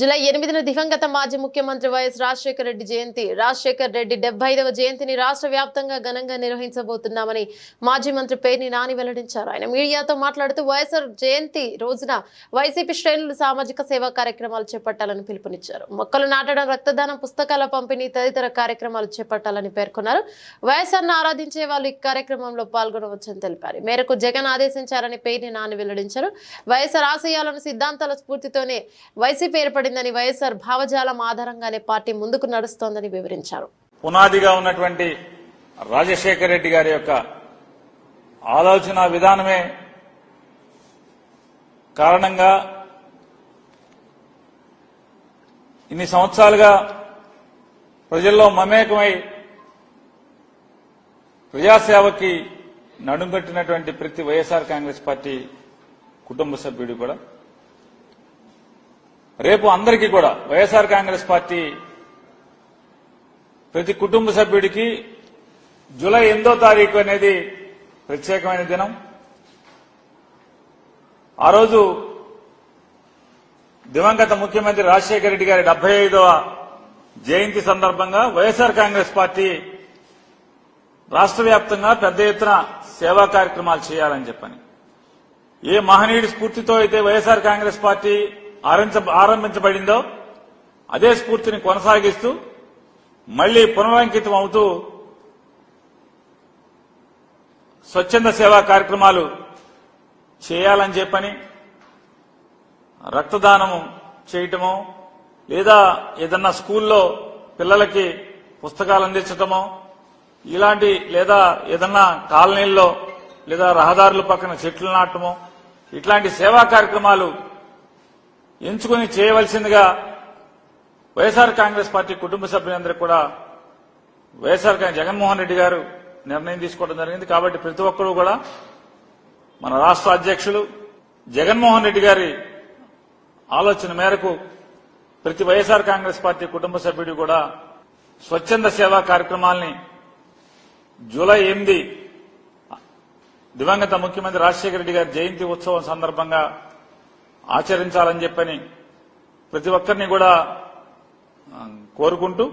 July ఎనిమిదిన దివంగత మాజీ ముఖ్యమంత్రి వైఎస్ రాజశేఖర రెడ్డి జయంతి. రాజశేఖర్ రెడ్డి డెబ్బై జయంతిని రాష్ట్ర వ్యాప్తంగా ఘనంగా నిర్వహించబోతున్నామని మాజీ మంత్రి పేర్ని నాని వెల్లడించారు. ఆయన మీడియాతో మాట్లాడుతూ వైఎస్ఆర్ జయంతి రోజున వైసీపీ శ్రేణులు సామాజిక సేవా కార్యక్రమాలు చేపట్టాలని పిలుపునిచ్చారు. మొక్కలు నాటడం రక్తదానం పుస్తకాల పంపిణీ తదితర కార్యక్రమాలు చేపట్టాలని పేర్కొన్నారు. వైఎస్ఆర్ను ఆరాధించే వాళ్ళు ఈ కార్యక్రమంలో పాల్గొనవచ్చని తెలిపారు. మేరకు జగన్ ఆదేశించారని పేర్ని నాని వెల్లడించారు. వైఎస్ఆర్ ఆశయాలను సిద్ధాంతాల స్ఫూర్తితోనే వైసీపీ ఏర్పడిందని వైఎస్ఆర్ భావజాలం ఆధారంగానే పార్టీ ముందుకు నడుస్తోందని వివరించారు. పునాదిగా ఉన్నటువంటి రాజశేఖర రెడ్డి గారి యొక్క ఆలోచన విధానమే కారణంగా ఇన్ని సంవత్సరాలుగా ప్రజల్లో మమేకమై ప్రజాసేవకి నడుంగట్టినటువంటి ప్రతి వైఎస్ఆర్ కాంగ్రెస్ పార్టీ కుటుంబ సభ్యుడు కూడా రేపు అందరికీ కూడా వైఎస్ఆర్ కాంగ్రెస్ పార్టీ ప్రతి కుటుంబ సభ్యుడికి జూలై ఎనిమిదో తారీఖు అనేది ప్రత్యేకమైన దినం. ఆ రోజు దివంగత ముఖ్యమంత్రి రాజశేఖర రెడ్డి గారి డెబ్బై ఐదవ జయంతి సందర్భంగా వైఎస్ఆర్ కాంగ్రెస్ పార్టీ రాష్ట్ర వ్యాప్తంగా పెద్ద ఎత్తున సేవా కార్యక్రమాలు చేయాలని చెప్పని. ఏ మహనీయుడి స్ఫూర్తితో అయితే వైఎస్ఆర్ కాంగ్రెస్ పార్టీ ఆరంభించబడిందో అదే స్ఫూర్తిని కొనసాగిస్తూ మళ్ళీ పునరంకితం అవుతూ స్వచ్ఛంద సేవా కార్యక్రమాలు చేయాలని చెప్పని రక్తదానము చేయటమో లేదా ఏదన్నా స్కూల్లో పిల్లలకి పుస్తకాలు అందించటమో ఇలాంటి లేదా ఏదన్నా కాలనీల్లో లేదా రహదారుల పక్కన చెట్లు నాటమో ఇట్లాంటి సేవా కార్యక్రమాలు ఎంచుకుని చేయవలసిందిగా వైఎస్ఆర్ కాంగ్రెస్ పార్టీ కుటుంబ సభ్యులందరికీ కూడా వైఎస్ఆర్ జగన్మోహన్ రెడ్డి గారు నిర్ణయం తీసుకోవడం జరిగింది. కాబట్టి ప్రతి ఒక్కరూ కూడా మన రాష్ట్ర అధ్యక్షులు జగన్మోహన్ రెడ్డి గారి ఆలోచన మేరకు ప్రతి వైఎస్ఆర్ కాంగ్రెస్ పార్టీ కుటుంబ సభ్యుడు కూడా స్వచ్ఛంద సేవా కార్యక్రమాల్ని జూలై ఎనిమిది దివంగత ముఖ్యమంత్రి రాజశేఖర రెడ్డి గారి జయంతి ఉత్సవం సందర్భంగా ఆచరించాలని చెప్పని ప్రతి ఒక్కరిని కూడా కోరుకుంటూ